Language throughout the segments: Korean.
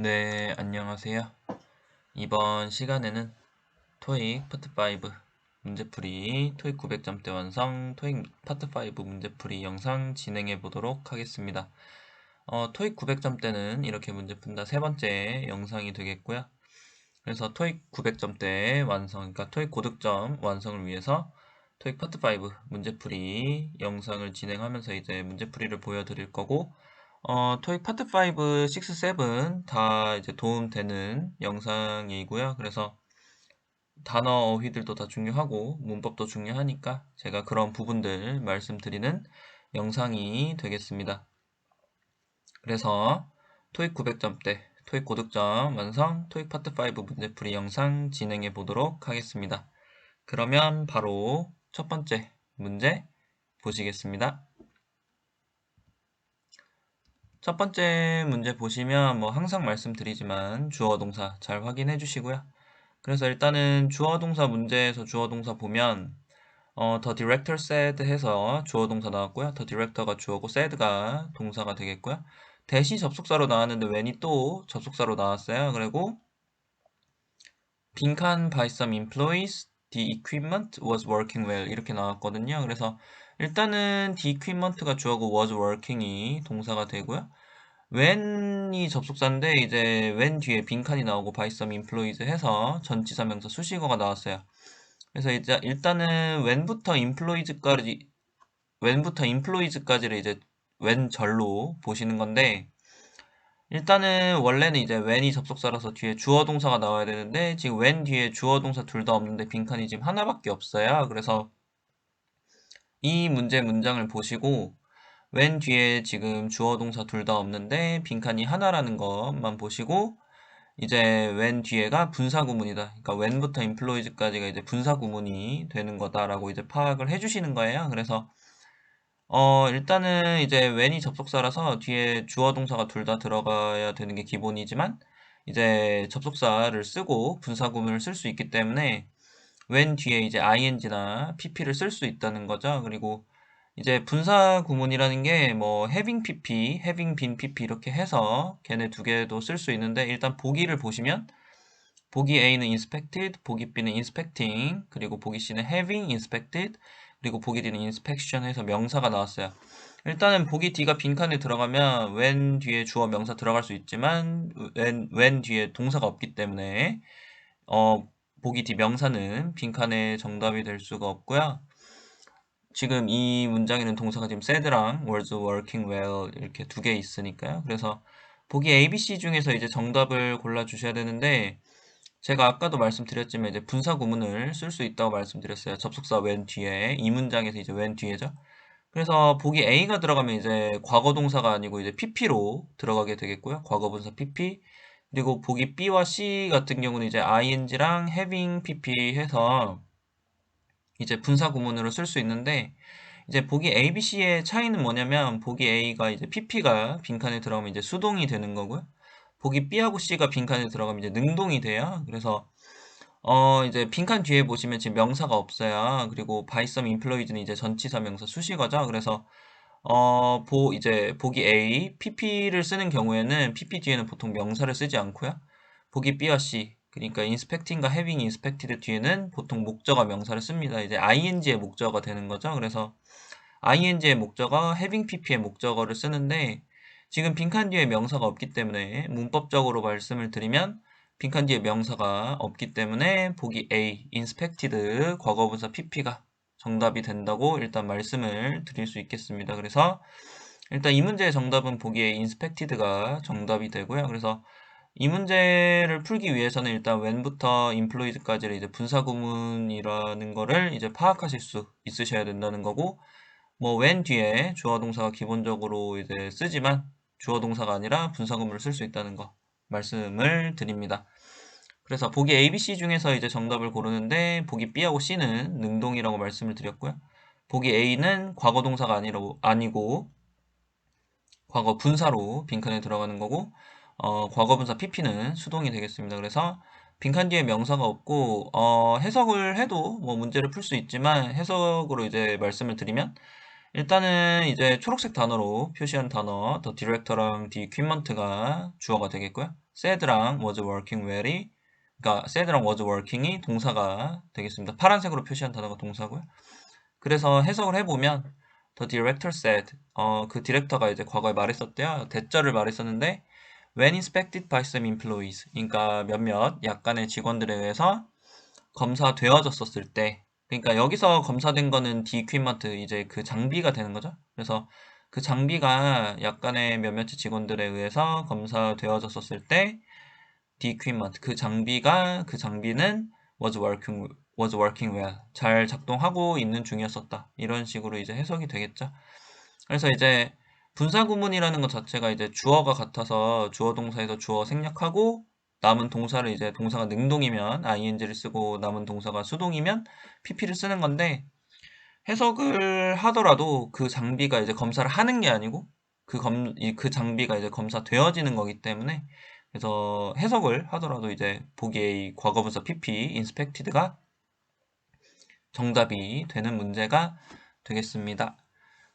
네, 안녕하세요. 이번 시간에는 토익 파트 5 문제풀이 토익 900점대 완성 토익 파트 5 문제풀이 영상 진행해 보도록 하겠습니다. 어, 토익 900점대는 이렇게 문제 푼다 세 번째 영상이 되겠고요. 그래서 토익 900점대 완성, 그러니까 토익 고득점 완성을 위해서 토익 파트 5 문제풀이 영상을 진행하면서 이제 문제풀이를 보여드릴 거고 어, 토익 파트 5, 6, 7 다 이제 도움되는 영상이고요. 그래서 단어 어휘들도 다 중요하고 문법도 중요하니까 제가 그런 부분들 말씀드리는 영상이 되겠습니다. 그래서 토익 900점대, 토익 고득점 완성, 토익 파트 5 문제풀이 영상 진행해 보도록 하겠습니다. 그러면 바로 첫 번째 문제 보시겠습니다. 첫 번째 문제 보시면 뭐 항상 말씀드리지만 주어 동사 잘 확인해 주시고요. 그래서 일단은 주어 동사 문제에서 주어 동사 보면 어, the director said 해서 주어 동사 나왔고요. the director가 주어고 said가 동사가 되겠고요. 대시 접속사로 나왔는데 when이 또 접속사로 나왔어요. 그리고 빈칸 by some employees the equipment was working well 이렇게 나왔거든요. 그래서 일단은 the equipment가 주어고 was working이 동사가 되고요. when이 접속사인데 이제 when 뒤에 빈칸이 나오고 by some employees 해서 전치사 명사 수식어가 나왔어요. 그래서 이제 일단은 when부터 employees까지 when부터 employees까지를 이제 when 절로 보시는 건데 일단은 원래는 이제 when이 접속사라서 뒤에 주어 동사가 나와야 되는데 지금 when 뒤에 주어 동사 둘 다 없는데 빈칸이 지금 하나밖에 없어요. 그래서 이 문제 문장을 보시고 when 뒤에 지금 주어 동사 둘 다 없는데 빈칸이 하나라는 것만 보시고 이제 when 뒤에가 분사 구문이다. 그러니까 when부터 employees까지가 이제 분사 구문이 되는 거다라고 이제 파악을 해주시는 거예요. 그래서 어 일단은 이제 when이 접속사라서 뒤에 주어 동사가 둘 다 들어가야 되는 게 기본이지만 이제 접속사를 쓰고 분사 구문을 쓸 수 있기 때문에 when 뒤에 이제 ing나 pp를 쓸 수 있다는 거죠. 그리고 이제 분사 구문이라는 게 뭐 having pp, having been pp 이렇게 해서 걔네 두 개도 쓸 수 있는데 일단 보기를 보시면 보기 A는 inspected, 보기 B는 inspecting, 그리고 보기 C는 having inspected, 그리고 보기 D는 inspection 해서 명사가 나왔어요. 일단은 보기 D가 빈칸에 들어가면 when 뒤에 주어 명사 들어갈 수 있지만 when, when 뒤에 동사가 없기 때문에 어, 보기 D 명사는 빈칸에 정답이 될 수가 없고요. 지금 이 문장에는 동사가 지금 said랑 was working well 이렇게 두 개 있으니까요. 그래서 보기 A, B, C 중에서 이제 정답을 골라 주셔야 되는데 제가 아까도 말씀드렸지만 이제 분사 구문을 쓸 수 있다고 말씀드렸어요. 접속사 when 뒤에 이 문장에서 이제 when 뒤에죠. 그래서 보기 A가 들어가면 이제 과거 동사가 아니고 이제 PP로 들어가게 되겠고요. 과거 분사 PP. 그리고 보기 B와 C 같은 경우는 이제 ing랑 having PP 해서 이제 분사 구문으로 쓸 수 있는데 이제 보기 A, B, C의 차이는 뭐냐면 보기 A가 이제 PP가 빈칸에 들어가면 이제 수동이 되는 거고요. 보기 B하고 C가 빈칸에 들어가면 이제 능동이 돼요. 그래서 어 이제 빈칸 뒤에 보시면 지금 명사가 없어요. 그리고 some employees는 이제 전치사 명사 수식어죠. 그래서 어 보 이제 보기 A, PP를 쓰는 경우에는 PP 뒤에는 보통 명사를 쓰지 않고요. 보기 B와 C 그러니까 inspecting과 having inspected 뒤에는 보통 목적어 명사를 씁니다. 이제 ing의 목적어가 되는 거죠. 그래서 ing의 목적어, having pp의 목적어를 쓰는데 지금 빈칸 뒤에 명사가 없기 때문에 문법적으로 말씀을 드리면 빈칸 뒤에 명사가 없기 때문에 보기 A, inspected 과거분사 pp가 정답이 된다고 일단 말씀을 드릴 수 있겠습니다. 그래서 일단 이 문제의 정답은 보기 A, inspected가 정답이 되고요. 그래서 이 문제를 풀기 위해서는 일단 when부터 employed까지를 이제 분사 구문이라는 거를 이제 파악하실 수 있으셔야 된다는 거고 뭐 when 뒤에 주어 동사가 기본적으로 이제 쓰지만 주어 동사가 아니라 분사 구문을 쓸 수 있다는 거 말씀을 드립니다. 그래서 보기 A, B, C 중에서 이제 정답을 고르는데 보기 B하고 C는 능동이라고 말씀을 드렸고요. 보기 A는 과거 동사가 아니라고, 아니고 과거 분사로 빈칸에 들어가는 거고 어, 과거 분사 pp는 수동이 되겠습니다. 그래서 빈칸 뒤에 명사가 없고 어, 해석을 해도 뭐 문제를 풀 수 있지만 해석으로 이제 말씀을 드리면 일단은 이제 초록색 단어로 표시한 단어 director랑 the equipment가 주어가 되겠고요. said랑 was working well이 그러니까 said랑 was working이 동사가 되겠습니다. 파란색으로 표시한 단어가 동사고요. 그래서 해석을 해보면 the director said 어, 그 디렉터가 이제 과거에 말했었대요. 대절을 말했었는데 when inspected by some employees 그러니까 몇몇 약간의 직원들에 의해서 검사되어졌었을 때 그러니까 여기서 검사된 거는 디퀴먼트 이제 그 장비가 되는 거죠. 그래서 그 장비가 약간의 몇몇 직원들에 의해서 검사되어졌었을 때 디퀴먼트 그 장비가 그 장비는 was working was working well 잘 작동하고 있는 중이었었다. 이런 식으로 이제 해석이 되겠죠. 그래서 이제 분사 구문이라는 것 자체가 이제 주어가 같아서 주어 동사에서 주어 생략하고 남은 동사를 이제 동사가 능동이면 ing를 쓰고 남은 동사가 수동이면 pp를 쓰는 건데 해석을 하더라도 그 장비가 이제 검사를 하는 게 아니고 그, 검, 그 장비가 이제 검사되어지는 거기 때문에 그래서 해석을 하더라도 이제 보기 A 과거분사 pp inspected가 정답이 되는 문제가 되겠습니다.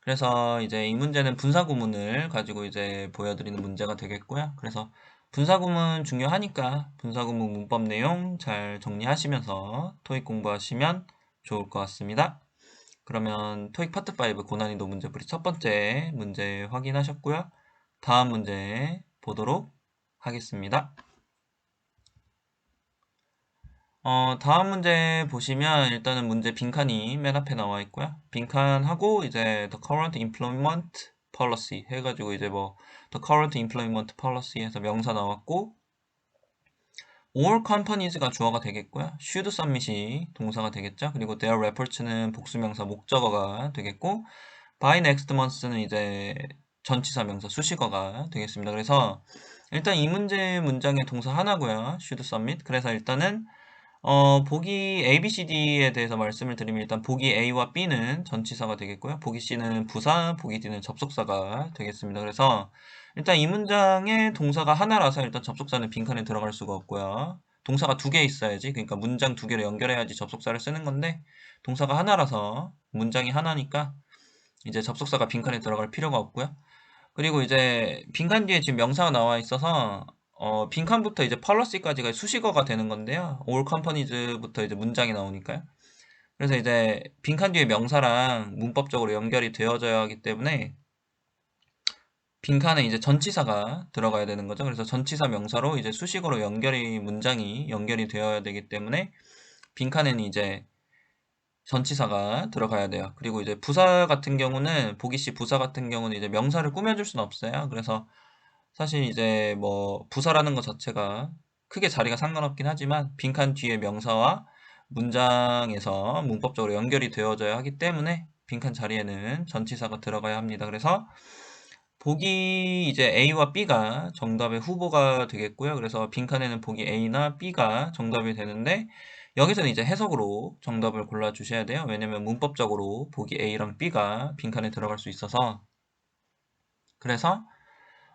그래서 이제 이 문제는 분사 구문을 가지고 이제 보여드리는 문제가 되겠고요. 그래서 분사구문 중요하니까 분사구문 문법 내용 잘 정리하시면서 토익 공부하시면 좋을 것 같습니다. 그러면 토익 파트 5 고난이도 문제풀이 첫 번째 문제 확인하셨고요. 다음 문제 보도록 하겠습니다. 어, 다음 문제 보시면 일단은 문제 빈칸이 맨 앞에 나와 있고요. 빈칸하고 이제 the current employment policy 해가지고 이제 뭐 the current employment policy 해서 명사 나왔고 all companies가 주어가 되겠고요. should submit이 동사가 되겠죠. 그리고 their reports는 복수명사 목적어가 되겠고 by next month는 이제 전치사 명사 수식어가 되겠습니다. 그래서 일단 이 문제 문장의 동사 하나고요. should submit. 그래서 일단은 어, 보기 A, B, C, D에 대해서 말씀을 드리면 일단 보기 A와 B는 전치사가 되겠고요. 보기 C는 부사, 보기 D는 접속사가 되겠습니다. 그래서 일단 이 문장의 동사가 하나라서 일단 접속사는 빈칸에 들어갈 수가 없고요. 동사가 두 개 있어야지. 그러니까 문장 두 개를 연결해야지 접속사를 쓰는 건데 동사가 하나라서 문장이 하나니까 이제 접속사가 빈칸에 들어갈 필요가 없고요. 그리고 이제 빈칸 뒤에 지금 명사가 나와 있어서 어, 빈칸부터 이제 펄러시까지가 수식어가 되는 건데요. all companies부터 이제 문장이 나오니까요. 그래서 이제 빈칸 뒤에 명사랑 문법적으로 연결이 되어져야 하기 때문에 빈칸에 이제 전치사가 들어가야 되는 거죠. 그래서 전치사 명사로 이제 수식어로 연결이 문장이 연결이 되어야 되기 때문에 빈칸에는 이제 전치사가 들어가야 돼요. 그리고 이제 부사 같은 경우는 보기시 부사 같은 경우는 이제 명사를 꾸며줄 수는 없어요. 그래서 사실 이제 뭐 부사라는 것 자체가 크게 자리가 상관없긴 하지만 빈칸 뒤에 명사와 문장에서 문법적으로 연결이 되어져야 하기 때문에 빈칸 자리에는 전치사가 들어가야 합니다. 그래서 보기 이제 A와 B가 정답의 후보가 되겠고요. 그래서 빈칸에는 보기 A나 B가 정답이 되는데 여기서는 이제 해석으로 정답을 골라 주셔야 돼요. 왜냐면 문법적으로 보기 A랑 B가 빈칸에 들어갈 수 있어서 그래서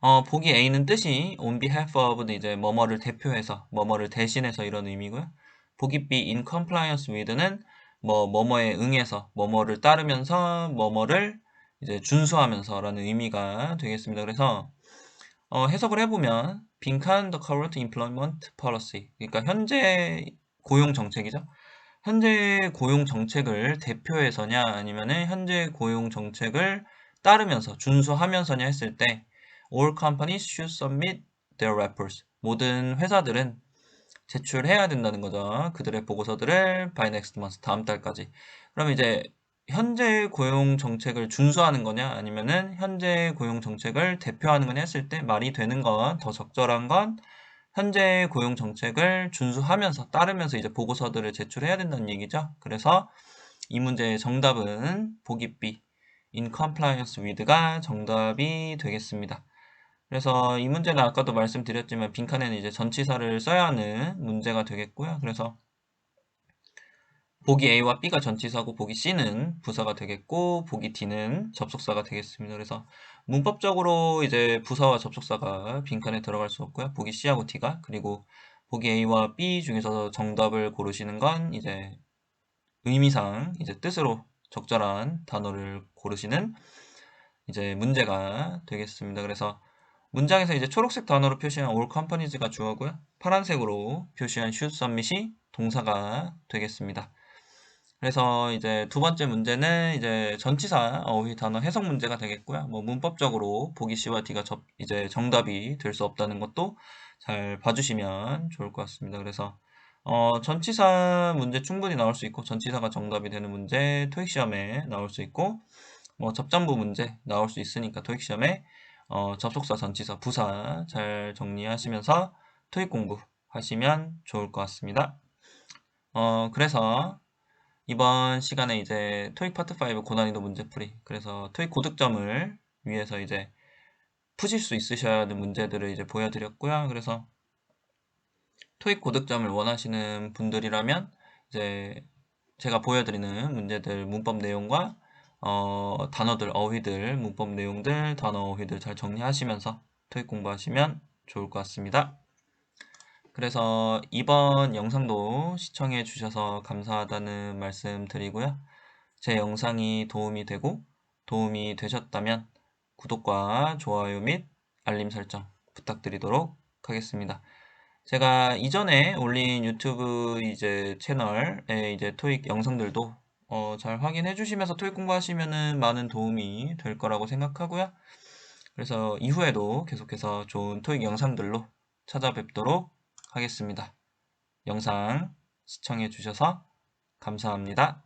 어, 보기 A는 뜻이 on behalf of는 이제 뭐뭐를 대표해서, 뭐뭐를 대신해서 이런 의미고요. 보기 B in compliance with는 뭐 뭐뭐에 응해서, 뭐뭐를 따르면서, 뭐뭐를 이제 준수하면서라는 의미가 되겠습니다. 그래서 어, 해석을 해보면 빈칸 the current employment policy 그러니까 현재 고용 정책이죠. 현재 고용 정책을 대표해서냐 아니면은 현재 고용 정책을 따르면서 준수하면서냐 했을 때 All companies should submit their reports. 모든 회사들은 제출해야 된다는 거죠. 그들의 보고서들을 by next month, 다음 달까지. 그럼 이제 현재 고용 정책을 준수하는 거냐 아니면은 현재 고용 정책을 대표하는 거냐 했을 때 말이 되는 건 더 적절한 건 현재 고용 정책을 준수하면서 따르면서 이제 보고서들을 제출해야 된다는 얘기죠. 그래서 이 문제의 정답은 보기 B in compliance with가 정답이 되겠습니다. 그래서 이 문제는 아까도 말씀드렸지만 빈칸에는 이제 전치사를 써야 하는 문제가 되겠고요. 그래서 보기 A와 B가 전치사고 보기 C는 부사가 되겠고 보기 D는 접속사가 되겠습니다. 그래서 문법적으로 이제 부사와 접속사가 빈칸에 들어갈 수 없고요. 보기 C하고 D가 그리고 보기 A와 B 중에서 정답을 고르시는 건 이제 의미상 이제 뜻으로 적절한 단어를 고르시는 이제 문제가 되겠습니다. 그래서 문장에서 이제 초록색 단어로 표시한 all companies가 주어고요. 파란색으로 표시한 should submit이 동사가 되겠습니다. 그래서 이제 두 번째 문제는 이제 전치사 어휘 단어 해석 문제가 되겠고요. 뭐 문법적으로 보기 C와 D가 접, 이제 정답이 될 수 없다는 것도 잘 봐주시면 좋을 것 같습니다. 그래서 어, 전치사 문제 충분히 나올 수 있고 전치사가 정답이 되는 문제 토익 시험에 나올 수 있고 뭐 접전부 문제 나올 수 있으니까 토익 시험에 어, 접속사, 전치사, 부사 잘 정리하시면서 토익 공부 하시면 좋을 것 같습니다. 어, 그래서 이번 시간에 이제 토익 파트 5 고난이도 문제풀이 그래서 토익 고득점을 위해서 이제 푸실 수 있으셔야 하는 문제들을 이제 보여드렸고요. 그래서 토익 고득점을 원하시는 분들이라면 이제 제가 보여드리는 문제들 문법 내용과 어, 단어들, 어휘들, 문법 내용들, 단어, 어휘들 잘 정리하시면서 토익 공부하시면 좋을 것 같습니다. 그래서 이번 영상도 시청해 주셔서 감사하다는 말씀 드리고요. 제 영상이 도움이 되고 도움이 되셨다면 구독과 좋아요 및 알림 설정 부탁드리도록 하겠습니다. 제가 이전에 올린 유튜브 이제 채널에 이제 토익 영상들도 어, 잘 확인해 주시면서 토익 공부하시면은 많은 도움이 될 거라고 생각하고요. 그래서 이후에도 계속해서 좋은 토익 영상들로 찾아뵙도록 하겠습니다. 영상 시청해 주셔서 감사합니다.